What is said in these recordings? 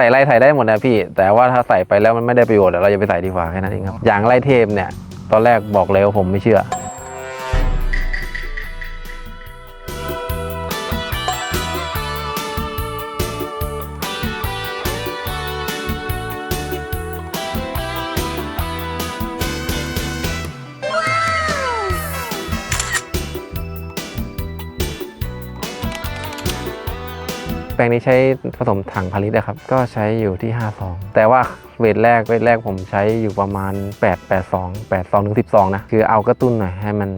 ส่ไล่ใส่ได้หมดนะพี่ แต่ว่าถ้าใส่ไปแล้วมันไม่ได้ประโยชน์เราจะไปใส่ดีกว่าแค่นั้นเองครับอย่างไล่เทพเนี่ยตอนแรกบอกเลยว่าผมไม่เชื่อ ปลงนี้ใช้ผสมถังพาลิตนะครับ ก็ใช้อยู่ที่ 5 ซอง แต่ว่าเวทแรกเวทแรกผมใช้อยู่ประมาณ 8 8 2 8 2ถึง12 นะ คือเอากระตุ้นหน่อยให้มัน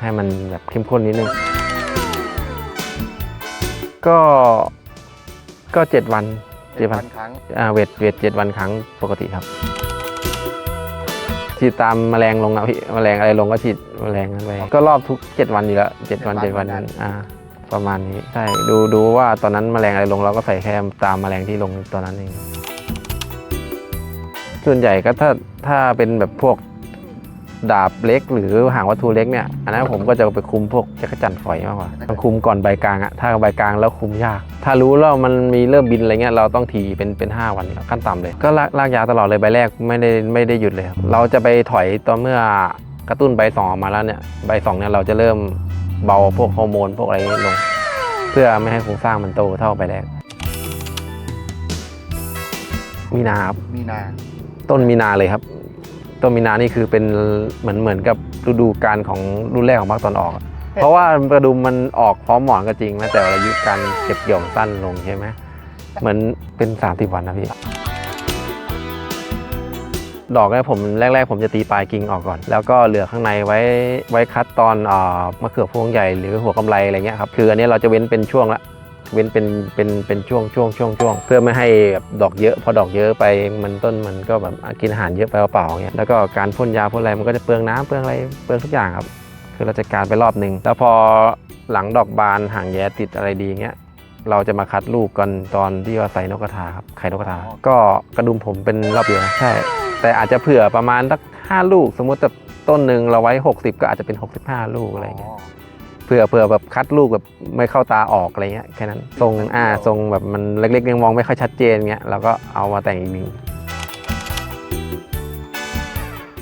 ให้มันแบบเข้มข้นนิดนึง ก็ก็ 7 วันเจ็ด7วัวันนครั้งอ่าเวทเวท7วันครั้งปกติครับ ฉีดตามแมลงลงนะพี่แมลงอะไรลงก็ฉีดแมลงนั้นไปก็รอบทุก7วันอยู่แล้ว7วัน7วันนั้นอ่า ประมาณนี้ใช่ดูดูว่าตอนนั้นแมลงอะไรลงเราก็ใส่แค่ตามแมลงที่ลงตอนนั้นเอง ส่วนใหญ่ก็ถ้าถ้าเป็นแบบพวกดาบเล็ก หรือหางวัตถุเล็กเนี่ยอันนั้นผมก็จะไปคุมพวกจักรจันทร์ฝอยมากกว่าต้องคุมก่อนใบกลางอะถ้าใบกลางแล้วคุมยาก ถ้ารู้แล้วมันมีเริ่มบินอะไรเงี้ยเราต้องถีเป็นเป็น 5 วันขั้นต่ำเลย ก็ลากลากยาตลอดเลยใบแรกไม่ได้ไม่ได้หยุดเลยครับเราจะไปถอยตอนเมื่อกระตุ้นใบสองออกมาแล้วเนี่ยใบสองเนี่ยเราจะเริ่ม เบาพวกฮอร์โมนพวกอะไรลง เพื่อไม่ให้โครงสร้างมันโตเท่าใบแรกมีนาครับมีนา ต้นมีนาเลยครับ ต้นมีนานี่คือเป็นเหมือนเหมือนกับฤดูกาลของรุ่นแรกของภาคตอนออกอะเพราะว่ากระดุมมันออกพร้อมหมอนก็จริงนะแต่อายุการเก็บเกี่ยวมันสั้นลงใช่ไหมเหมือนเป็น3าวันนะพี่ ดอกเนี่ยผมแรก ๆ ผมจะตีปลายกิ่งออกก่อน แล้วก็เหลือข้างในไว้ไว้คัดตอนออมะเขือพวงใหญ่หรือหัวกำไรอะไรเงี้ยครับคืออันนี้เราจะเว้นเป็นช่วงละเว้นเป็นเป็นเป็นช่วงช่วงช่วงช่วงเพื่อไม่ให้ดอกเยอะพอดอกเยอะไปมันต้นมันก็แบบกินอาหารเยอะไปเปล่าๆอย่าเงี้ยแล้วก็การพ่นยาพ่นอะไรมันก็จะเปลืองน้ำเปลืองอะไรเปลืองทุกอย่างครับ คือเราจัดการไปรอบหนึ่งแล้วพอหลังดอกบานห่างแย้ติดอะไรดีเงี้ยเราจะมาคัดลูกกันตอนที่ว่าใส่นกกระทาครับไข่นกกระทา ก็กระดุมผมเป็นรอบเดียวใช่ แต่อาจจะเผื่อประมาณสักห้าลูก สมมติแต่ต้นหนึ่งเราไว้ 60 ก็อาจจะเป็น 65 ลูกอะไรเงี้ยเผื่อเผื่อแบบคัดลูกแบบไม่เข้าตาออกอะไรเงี้ยแค่นั้นทรงอ่าทรงแบบมันเล็กๆยังมองไม่ค่อยชัดเจนเงี้ยเราก็เอามาแต่งอีกหนึ่ง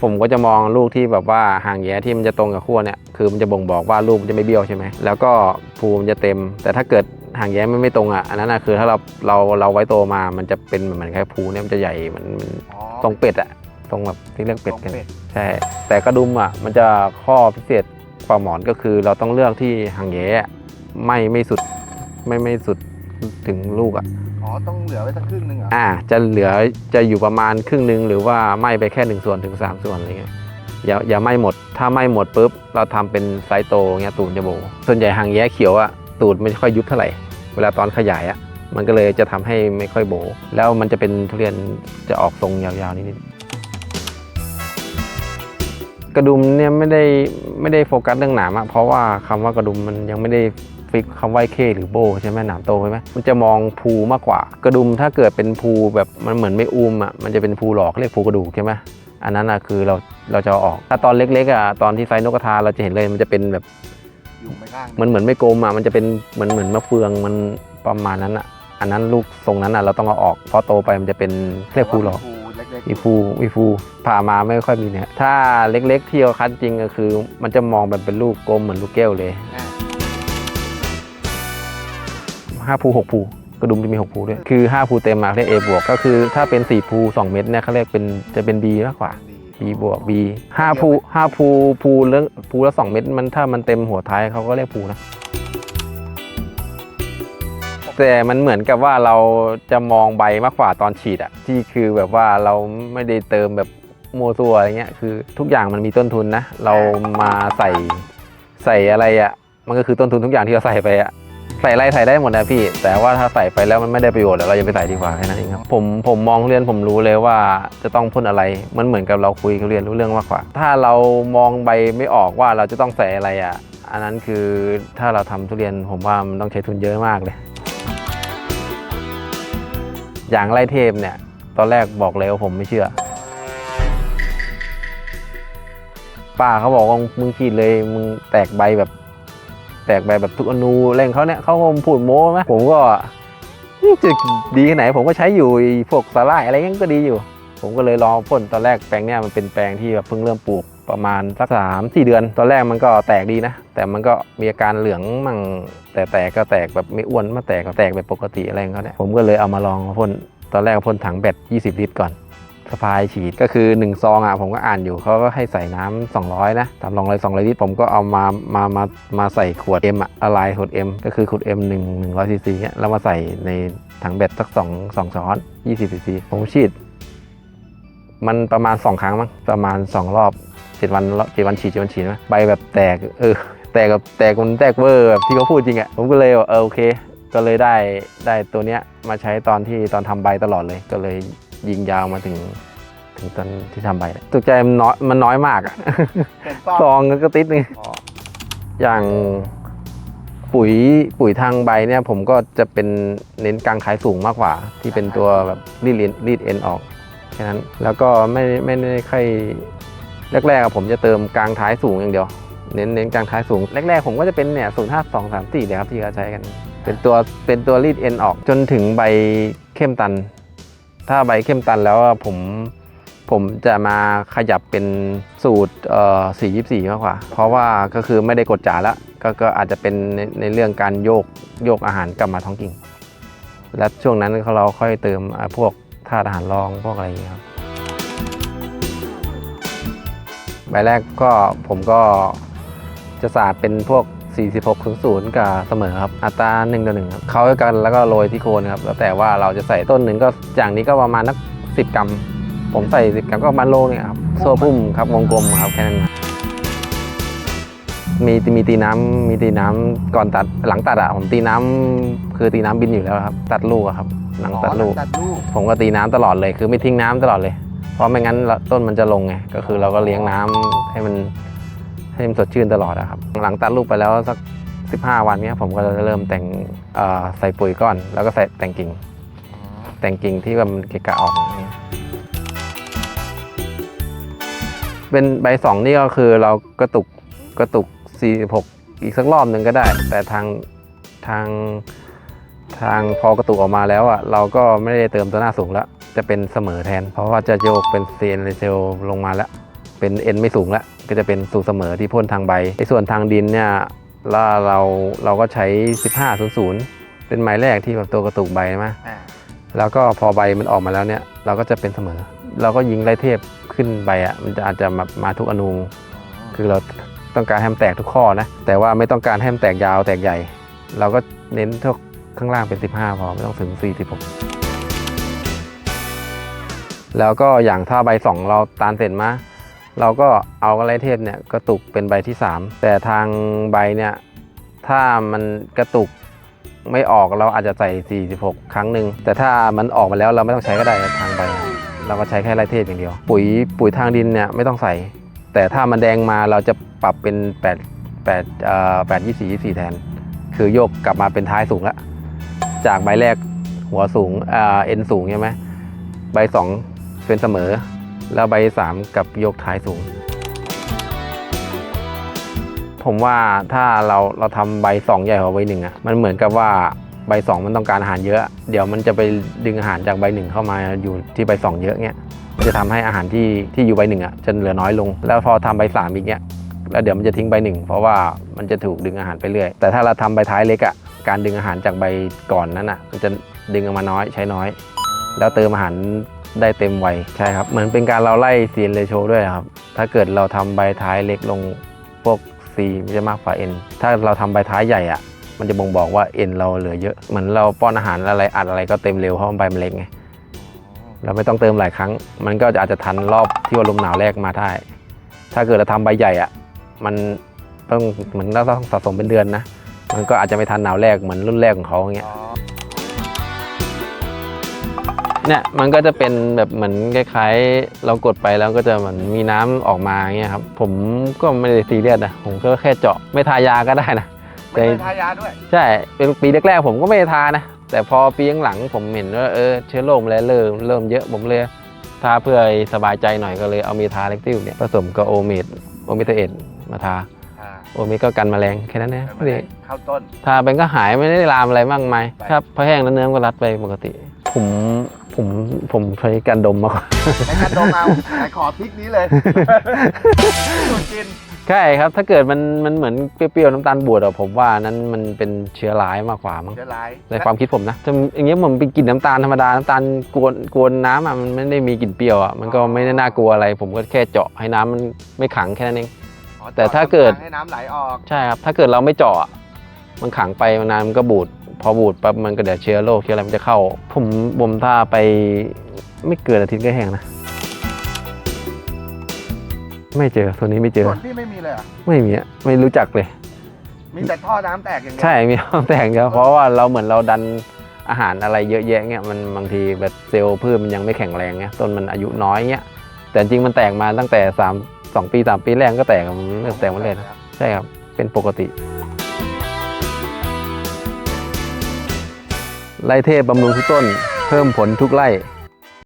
ผมก็จะมองลูกที่แบบว่าห่างแย้ที่มันจะตรงกับขั้วเนี่ยคือมันจะบ่งบอกว่าลูกมันจะไม่เบี้ยวใช่ไหมแล้วก็ภูมิจะเต็ม แต่ถ้าเกิดห่างแย้ไม่ไม่ตรงอะอันนั้นอะคือถ้าเราเราเราไว้โตมามันจะเป็นเหมือนแค่ภูเนี่ยมันจะใหญ่เหมันมันอ๋อทรงเป็ดอะทรงแบบที่เรียกเป็ดทรงกันเป็ดใช่แต่กระดุมอะมันจะข้อพิเศษกว่าหมอนก็คือเราต้องเลือกที่หางแย้ไม่ไม่สุดไม่ไม่สุดถึงลูกอะ อ๋อ ต้องเหลือไว้สักครึ่งหนึ่งเหรออ่า จะเหลือจะอยู่ประมาณครึ่งหนึ่งหรือว่าไหม้ไปแค่หนึ่งส่วนถึงสามส่วนอะไรเงี้ยอย่าอย่าไหม้หมด ถ้าไหม้หมดปุ๊บเราทำเป็นไซส์โตเงี้ยตูดจะโบส่วนใหญ่หางแย้เขียวอะตูดไม่ค่อยยุบเท่าไหร่ เวลาตอนขยายอะมันก็เลยจะทำให้ไม่ค่อยโบ แล้วมันจะเป็นทุเรียนจะออกทรงยาวๆนิดๆกระดุมเนี่ยไม่ได้ไม่ได้โฟกัสเรื่องหนามอะเพราะว่าคำว่ากระดุมมันยังไม่ได้ ฟิกคำว่าเคหรือโบใช่ไหมหนามโตใช่ไหมมันจะมองภูมากกว่า กระดุมถ้าเกิดเป็นภูแบบมันเหมือนไม่อุ้มอะมันจะเป็นภูหลอกเรียกภูกระดูกใช่ไหมอันนั้นอะคือเราเราจะเอาออก ถ้าตอนเล็กๆอะตอนที่ไซส์นกกระทาเราจะเห็นเลยมันจะเป็นแบบอยู่ไม่ข้างเหมือนเหมือนไม่กลมอะมันจะเป็นเหมือนเหมือนมะเฟืองมันประมาณนั้นอะอันนั้นลูกทรงนั้นอะเราต้องเอาออกเพราะโตไปมันจะเป็นเรียกภูหลอกภูเล็กมีฟูมีฟูผ่ามาไม่ค่อยมีเนี่ย ถ้าเล็กๆที่เราคัดจริงก็คือ มันจะมองแบบเป็นลูกกลมเหมือนลูกแก้วเลย ๆอ่าห้าภูหกภูกระดุมจะมีหกภูด้วย คือห้าภูเต็มมาเรียก A บวก ก็คือถ้าเป็นสี่ภูสองเม็ดเนี่ยเขาเรียกเป็นจะเป็น B มากกว่าดี B บวก B ห้าภูห้าภูภูแล้วภูละสองเม็ดมันถ้ามันเต็มหัวท้ายเขาก็เรียกภูนะ แต่มันเหมือนกับว่าเราจะมองใบมากกว่าตอนฉีดอะที่คือแบบว่าเราไม่ได้เติมแบบโมวซัวอะไรเงี้ย คือทุกอย่างมันมีต้นทุนนะ เรามาใส่ใส่อะไรอะมันก็คือต้นทุนทุกอย่างที่เราใส่ไปอะ ใส่อะไรใส่ได้หมดนะพี่ แต่ว่าถ้าใส่ไปแล้วมันไม่ได้ประโยชน์อะเราอย่าไปใส่ดีกว่าแค่นั้นเองครับผมผมมองเรียนผมรู้เลยว่าจะต้องพ่นอะไรมันเหมือนกับเราคุยเรียนรู้เรื่องมากกว่า ถ้าเรามองใบไม่ออกว่าเราจะต้องใส่อะไรอะอันนั้นคือถ้าเราทำทุเรียนผมว่ามันต้องใช้ทุนเยอะมากเลย อย่างไล่เทพเนี่ย ตอนแรกบอกเลยว่าผมไม่เชื่อป้าเขาบอกว่ามึงฉีดเลยมึงแตกใบแบบ แตกใบแบบทุกอนูเร่งเขาเนี่ยเขาก็พูดโม้ไหมผมก็จะดีแค่ไหนผมก็ใช้อยู่พวกสาหร่ายอะไรเงี้ยก็ดีอยู่ ผมก็เลยลองพ่นตอนแรกแปลงเนี้ยมันเป็นแปลงที่แบบเพิ่งเริ่มปลูกประมาณสักสามสี่เดือน ตอนแรกมันก็แตกดีนะ แต่มันก็มีอาการเหลืองมั่ง แต่แตกก็แตกแบบไม่อ้วนมาแตกก็แตกแบบปกติอะไรของเขาเนี่ยผมก็เลยเอามาลองพ่นตอนแรกพ่นถังแบต20 ลิตรก่อน สะพายฉีดก็คือ1ซองอะผมก็อ่านอยู่เขาก็ให้ใส่น้ำ200 นะตามลองเลย200ลิตรผมก็เอามามามามาใส่ขวด M อะละลายขวด M ก็คือขวด M 1 100ซีซีเนี่ยแล้วมาใส่ในถังแบตสัก2 2ช้อน20ซีซีผมฉีด มันประมาณ 2 ครั้งมั้งประมาณ 2 รอบ7วันเจ็ดวันฉีดเจ็ดวันฉีดนะใบแบบแตกเออแตกกับแตกมันแตกเวอร์แบบที่เขาพูดจริงอะผมก็เลยว่าเออโอเค ก็เลยได้ได้ตัวเนี้ยมาใช้ตอนที่ตอนทำใบตลอดเลยก็เลย ยิงยาวมาถึง ถึงตอนที่ทำใบเนี่ยตกใจมันน้อยมันน้อยมากอะเห็นป้อมซองก็ติดนึงอ๋ออย่างปุ๋ยปุ๋ยทางใบเนี่ย ผมก็จะเป็นเน้นกลางขายสูงมากกว่า ที่เป็นตัวแบบรีดเลนรีดเอ็นออกแค่นั้นแล้วก็ไม่ไม่ได้ค่อยแรกๆอะผมจะเติมกลางท้ายสูงอย่างเดียว เน้นเน้นกลางท้ายสูงแรกๆผมก็จะเป็นเนี่ยศูนย์ห้าสองสามสี่เลยครับที่เขาใช้กัน เป็นตัวเป็นตัวรีดเอ็นออกจนถึงใบเข้มตัน ถ้าใบเข้มตันแล้วผมผมจะมาขยับเป็นสูตรเอ่อสี่ยี่สี่มากกว่า เพราะว่าก็คือไม่ได้กดจ่าล้วก็ก็อาจจะเป็นในในเรื่องการโยกโยกอาหารกลับมาท้องกิ่ง และช่วงนั้นเราค่อยเติมพวกธาตุอาหารรองพวกอะไรอย่างเงี้ยครับใบแรกก็ผมก็จะสาดเป็นพวก 46 0 0 กับเสมอครับ อัตรา1ต่อ1ครับเขากันแล้วก็โรยที่โคนครับแล้วแต่ว่าเราจะใส่ต้นหนึ่งก็อย่างนี้ก็ประมาณนัก 10 กรัม ผมใส่ 10 กรัมก็ประมาณโลเนี่ยครับโซ่พุ่มครับวงกลมครับแค่นั้นครับมีมีตีน้ำมีตีน้ำก่อนตัดหลังตัดอะผมตีน้ำคือตีน้ำบินอยู่แล้วครับ ตัดลูกอะครับ หลังตัดลูกตัดลูกผมก็ตีน้ำตลอดเลย คือไม่ทิ้งน้ำตลอดเลย เพราะไม่งั้นละต้นมันจะลงไงก็คือเราก็เลี้ยงน้ำให้มัน ให้มันสดชื่นตลอดอะครับ หลังตัดลูกไปแล้วสัก 15 วันเนี้ยผมก็จะเริ่มแต่งใส่ปุ๋ยก้อน แล้วก็ใส่แต่งกิ่ง แต่งกิ่งที่มันเกะกะออกเป็นใบสองนี่ก็คือเรากระตุกกระตุก 46 อีกสักรอบหนึ่งก็ได้ แต่ทางทางทางพอกระตุกออกมาแล้วอะเราก็ไม่ได้เติมตัวหน้าสูงแล้ว จะเป็นเสมอแทน เพราะว่าจะโยกเป็นเซนเซลลงมาแล้ว เป็นเอ็นไม่สูงแล้ว ก็จะเป็นสู่เสมอที่พ่นทางใบในส่วนทางดินเนี่ยแล้วเราเราก็ใช้ 1500 เป็นไม้แรกที่แบบตัวกระตุกใบใช่ไหมอ่าแล้วก็พอใบมันออกมาแล้วเนี่ย เราก็จะเป็นเสมอ เราก็ยิงไล่เทพขึ้นใบอะมันจะอาจจะมามาทุกอนูคือเราต้องการให้มันแตกทุกข้อนะ แต่ว่าไม่ต้องการให้มันแตกยาวแตกใหญ่ เราก็เน้นทุกข้างล่างเป็น 15 พอไม่ต้องถึง 46 แล้วก็อย่างถ้าใบ 2 เราตานเสร็จมา เราก็เอาอะไรเทพเนี่ยกระตุกเป็นใบที่ 3 แต่ทางใบเนี่ยถ้ามันกระตุกไม่ออกเราอาจจะใส่ 46 ครั้งหนึ่งแต่ถ้ามันออกมาแล้วเราไม่ต้องใช้ก็ได้ทางใบ เราก็ใช้แค่ไรเทพอย่างเดียว ปุ๋ยปุ๋ยทางดินเนี่ยไม่ต้องใส่ แต่ถ้ามันแดงมาเราจะปรับเป็น 8 8เอ่อ8 24 24 แทน คือโยกกลับมาเป็นท้ายสูงแล้วจากใบแรกหัวสูงเอ่อเอ็นสูงใช่ไหมใบ 2 เป็นเสมอ แล้วใบ 3 กับโยกท้ายสูง ผมว่าถ้าเราเราทำใบ 2 ใหญ่กว่าใบหนึ่งอะมันเหมือนกับว่าใบ 2 มันต้องการอาหารเยอะ เดี๋ยวมันจะไปดึงอาหารจากใบหนึ่งเข้ามาอยู่ที่ใบ 2 เยอะเงี้ยมันจะทำให้อาหารที่ที่อยู่ใบหนึ่งอะจะเหลือน้อยลง แล้วพอทำใบสามอีกเนี้ยแล้วเดี๋ยวมันจะทิ้งใบหนึ่งเพราะว่ามันจะถูกดึงอาหารไปเรื่อย แต่ถ้าเราทำใบท้ายเล็กอะการดึงอาหารจากใบก่อนนั้นอะมันจะดึงออกมาน้อยใช้น้อย แล้วเติมอาหาร ได้เต็มไวใช่ครับ เหมือนเป็นการเราไล่ซีนเรโชด้วยครับ ถ้าเกิดเราทำใบท้ายเล็กลงพวก C มันจะมากกว่า N ถ้าเราทำใบท้ายใหญ่อะมันจะบ่งบอกว่า N เราเหลือเยอะ เหมือนเราป้อนอาหารอะไรอัดอะไรก็เต็มเร็วเพราะมันใบมันเล็กไงเราไม่ต้องเติมหลายครั้ง มันก็อาจจะทันรอบที่ว่าลมหนาวแรกมาได้ ถ้าเกิดเราทำใบใหญ่อะมันต้องเหมือนเราต้องสะสมเป็นเดือนนะ มันก็อาจจะไม่ทันหนาวแรกเหมือนรุ่นแรกของเขาอย่างเงี้ย เนี่ยมันก็จะเป็นแบบเหมือนคล้ายๆ เรากดไปแล้วก็จะเหมือนมีน้ำออกมาอย่างเงี้ยครับ ผมก็ไม่ได้ซีเรียสนะผมก็แค่เจาะไม่ทายาก็ได้นะไม่ได้ทายาด้วย ใช่เป็นปีแรกๆผมก็ไม่ได้ทานะ แต่พอปีหลังๆผมเห็นว่าเออเชื้อโรคมันเริ่มเริ่มเยอะผมเลยทาเพื่อให้สบายใจหน่อยก็เลยเอามีทาเล็กติวเนี่ยผสมกับโอเมดโอเมทเอ็ดมาทาทอ่าโอเมก้ากันแมลงแค่นั้นนะแต่ไม่ได้เข้าต้นทาไปก็หายไม่ได้ลามอะไรมากมายไปครับพอแห้งแล้วเนื้อมันก็รัดไปปกติ ผมผมผมใช้การดมมากกว่าในการดมเอาไหนขอพริกนี้เลยสูตรกินใช่ครับ ถ้าเกิดมันมันเหมือนเปรี้ยวๆน้ำตาลบวชอะผมว่านั้นมันเป็นเชื้อร้ายมากกว่ามั้งเชื้อร้ายในความคิดผมนะจะอย่างเงี้ยผมไปกินน้ำตาลธรรมดาน้ำตาลกวนกวนน้ำอะมันไม่ได้มีกลิ่นเปรี้ยวอะมันก็ไม่ได้น่ากลัวอะไร ผมก็แค่เจาะให้น้ำมันไม่ขังแค่นั้นเองอ๋อแต่ถ้าเกิดให้น้ำไหลออกใช่ครับถ้าเกิดเราไม่เจาะอะมันขังไปนานมันก็บูด พอบูดปั๊บมันก็เดี๋ยวเชื้อโรคเชื้ออะไรมันจะเข้า ผมบ่มท่าไปไม่เกินอาทิตย์ก็แห้งนะ ไม่เจอตัวนี้ไม่เจอ ส่วนที่ไม่มีเลยเหรอไม่มีอะไม่รู้จักเลย มีแต่ท่อน้ำแตกอย่างเดียวใช่มีห้องแต่งเดียวเพราะว่าเราเหมือนเราดันอาหารอะไรเยอะแยะเงี้ยมันบางทีแบบเซลล์พืชมันยังไม่แข็งแรงเงี้ยต้นมันอายุน้อยเงี้ยแต่จริงมันแตกมาตั้งแต่3 2ปี3ปีแรกก็แตกมันเริ่มแตกมาเลยนะใช่ครับเป็นปกติ ไล่เทพบำรุงทุกต้น เพิ่มผลทุกไร่